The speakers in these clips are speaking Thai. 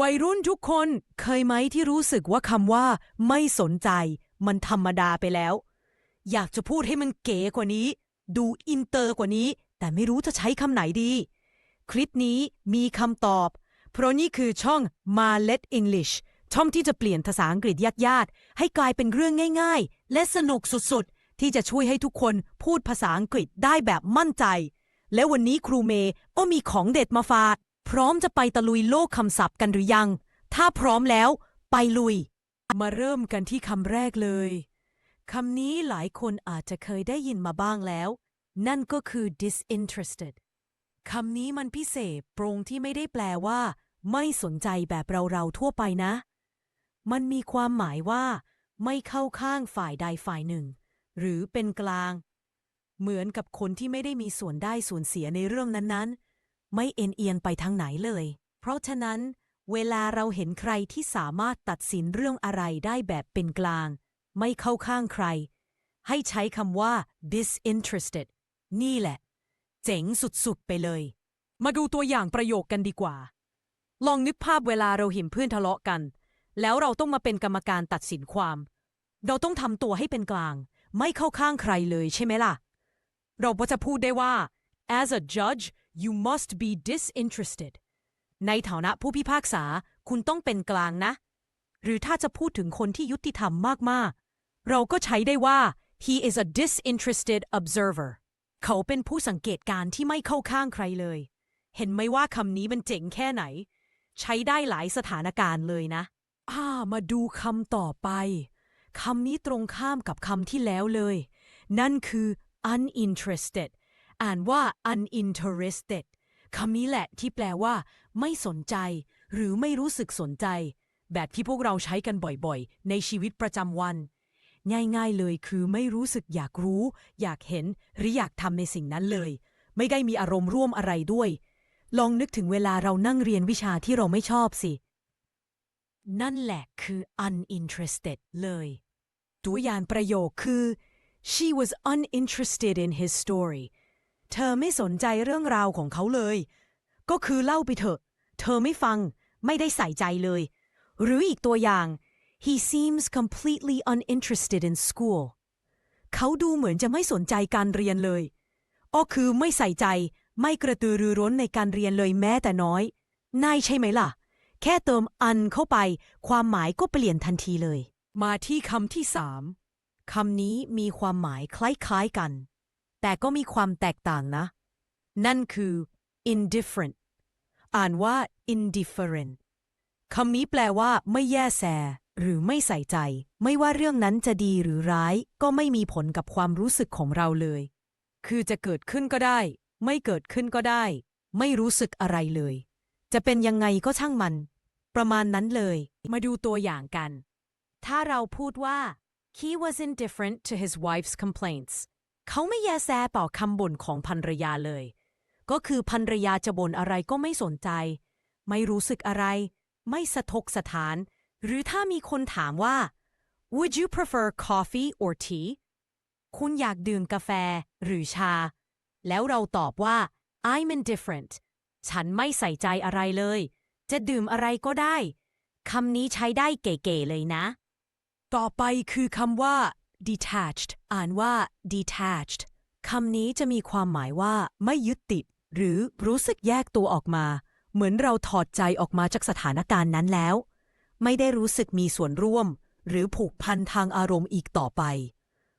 วัยรุ่นทุกคนเคยไหมที่รู้สึกว่าคำว่า ไม่สนใจ มันธรรมดาไปแล้ว อยากจะพูดให้มันเก๋กว่านี้ ดูอินเตอร์กว่านี้ แต่ไม่รู้จะใช้คำไหนดี คลิปนี้มีคำตอบ เพราะนี่คือช่อง มาเล็ด English ช่องที่จะเปลี่ยนภาษาอังกฤษยากๆ ให้กลายเป็นเรื่องง่าย ๆ และสนุกสุดๆ ที่จะช่วยให้ทุกคนพูดภาษาอังกฤษได้แบบมั่นใจ และวันนี้ครูเมย์ก็มีของเด็ดมาฝาก พร้อมจะไปตะลุยโลกคำศัพท์กันหรือยัง ถ้าพร้อมแล้วไปลุย มาเริ่มกันที่คำแรกเลย คำนี้หลายคนอาจจะเคยได้ยินมาบ้างแล้ว นั่นก็คือ disinterested คำนี้มันพิเศษตรงที่ไม่ได้แปลว่า ไม่สนใจแบบเราๆทั่วไปนะ มันมีความหมายว่า ไม่เข้าข้างฝ่ายใดฝ่ายหนึ่ง หรือเป็นกลาง เหมือนกับคนที่ไม่ได้มีส่วนได้ส่วนเสียในเรื่องนั้นๆ ไม่เอ็นเอียงไปทางไหนเลย เพราะฉะนั้น เวลาเราเห็นใครที่สามารถตัดสินเรื่องอะไรได้แบบเป็นกลาง ไม่เข้าข้างใคร ให้ใช้คำว่า disinterested นี่แหละ เจ๋งสุดๆไปเลย มาดูตัวอย่างประโยคกันดีกว่า ลองนึกภาพเวลาเราเห็นเพื่อนทะเลาะกัน แล้วเราต้องมาเป็นกรรมการตัดสินความ เราต้องทำตัวให้เป็นกลาง ไม่เข้าข้างใครเลยใช่ไหมล่ะ เราก็จะพูดได้ว่า as a judge you must be disinterested ในฐานะผู้พิพากษาคุณต้องเป็นกลางนะ หรือถ้าจะพูดถึงคนที่ยุติธรรมมาก ๆ เราก็ใช้ได้ว่า he is a disinterested observer เขาเป็นผู้สังเกตการณ์ที่ไม่เข้าข้างใครเลย เห็นไหมว่าคำนี้มันเจ๋งแค่ไหน ใช้ได้หลายสถานการณ์เลยนะอ่ามาดูคำต่อไปคำนี้ตรงข้ามกับคำที่แล้วเลย นั่นคือ uninterested อ่านว่า uninterested คำนี้แหละที่แปลว่า ไม่สนใจ หรือไม่รู้สึกสนใจ แบบที่พวกเราใช้กันบ่อยๆ ในชีวิตประจำวัน ง่ายๆเลยคือไม่รู้สึกอยากรู้ อยากเห็นหรืออยากทำในสิ่งนั้นเลย ไม่ได้มีอารมณ์ร่วมอะไรด้วย ลองนึกถึงเวลาเรานั่งเรียนวิชาที่เราไม่ชอบสิ นั่นแหละคือ uninterested เลย ตัวอย่างประโยคคือ she was uninterested in his story เธอไม่สนใจเรื่องราวของเขาเลย ก็คือเล่าไปเถอะ เธอไม่ฟัง ไม่ได้ใส่ใจเลย หรืออีกตัวอย่าง he seems completely uninterested in school เขาดูเหมือนจะไม่สนใจการเรียนเลย ก็คือไม่ใส่ใจ ไม่กระตือรือร้นในการเรียนเลยแม้แต่น้อย นายใช่ไหมล่ะ แค่เติม un เข้าไป ความหมายก็เปลี่ยนทันทีเลย มาที่คำที่สามคำนี้มีความหมายคล้ายๆกัน แต่ก็มีความแตกต่างนะ นั่นคือ indifferent อ่านว่า indifferent คำนี้แปลว่า ไม่แยแส หรือไม่ใส่ใจ ไม่ว่าเรื่องนั้นจะดีหรือร้าย ก็ไม่มีผลกับความรู้สึกของเราเลย คือจะเกิดขึ้นก็ได้ ไม่เกิดขึ้นก็ได้ ไม่รู้สึกอะไรเลย จะเป็นยังไงก็ช่างมัน ประมาณนั้นเลย มาดูตัวอย่างกัน ถ้าเราพูดว่า he was indifferent to his wife's complaints เขาไม่แยแสต่อคำบ่นของภรรยาเลย ก็คือภรรยาจะบ่นอะไรก็ไม่สนใจ ไม่รู้สึกอะไร ไม่สะทกสถาน หรือถ้ามีคนถามว่า would you prefer coffee or tea คุณอยากดื่มกาแฟหรือชา แล้วเราตอบว่า I'm indifferent ฉันไม่ใส่ใจอะไรเลย จะดื่มอะไรก็ได้ คำนี้ใช้ได้เก๋ๆเลยนะ ต่อไปคือคำว่า detached อ่านว่า detached คำนี้จะมีความหมายว่า ไม่ยึดติด หรือรู้สึกแยกตัวออกมา เหมือนเราถอดใจออกมาจากสถานการณ์นั้นแล้ว ไม่ได้รู้สึกมีส่วนร่วม หรือผูกพันทางอารมณ์อีกต่อไป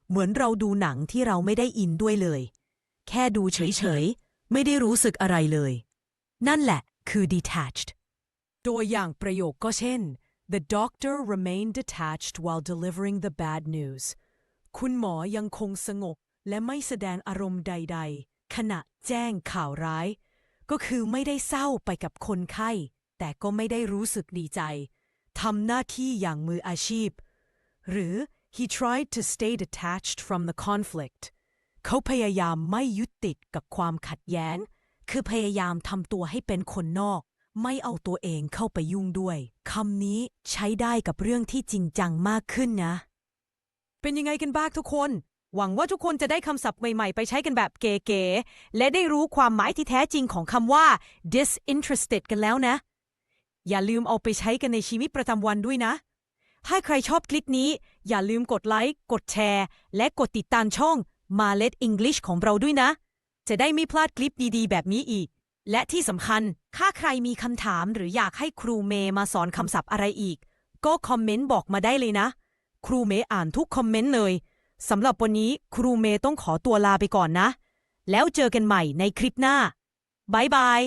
เหมือนเราดูหนังที่เราไม่ได้อินด้วยเลย แค่ดูเฉยๆ ไม่ได้รู้สึกอะไรเลย นั่นแหละคือ detached ตัวอย่างประโยคก็เช่น The doctor remained detached while delivering the bad news คุณหมอยังคงสงบและไม่แสดงอารมณ์ใด ๆ ขณะแจ้งข่าวร้าย ก็คือไม่ได้เศร้าไปกับคนไข้ แต่ก็ไม่ได้รู้สึกดีใจทำหน้าที่อย่างมืออาชีพ หรือ he tried to stay detached from the conflict เขาพยายามไม่ยึดติดกับความขัดแย้ง คือพยายามทำตัวให้เป็นคนนอก ไม่เอาตัวเองเข้าไปยุ่งด้วย คำนี้ใช้ได้กับเรื่องที่จริงจังมากขึ้นนะ เป็นยังไงกันบ้างทุกคน หวังว่าทุกคนจะได้คำศัพท์ใหม่ๆ ไปใช้กันแบบเก๋ๆ และได้รู้ความหมายที่แท้จริงของคำว่า disinterested กันแล้วนะ อย่าลืมเอาไปใช้กันในชีวิตประจำวันด้วยนะ ถ้าใครชอบคลิปนี้ อย่าลืมกดไลค์ กดแชร์ และกดติดตามช่อง m a l e t English ของเราด้วยนะ จะได้ไม่พลาดคลิปดีๆ แบบนี้อีก และที่สำคัญ ถ้าใครมีคำถามหรืออยากให้ครูเมย์มาสอนคำศัพท์อะไรอีก ก็คอมเมนต์บอกมาได้เลยนะ ครูเมย์อ่านทุกคอมเมนต์เลยสำหรับวันนี้ครูเมย์ต้องขอตัวลาไปก่อนนะ แล้วเจอกันใหม่ในคลิปหน้าบายบาย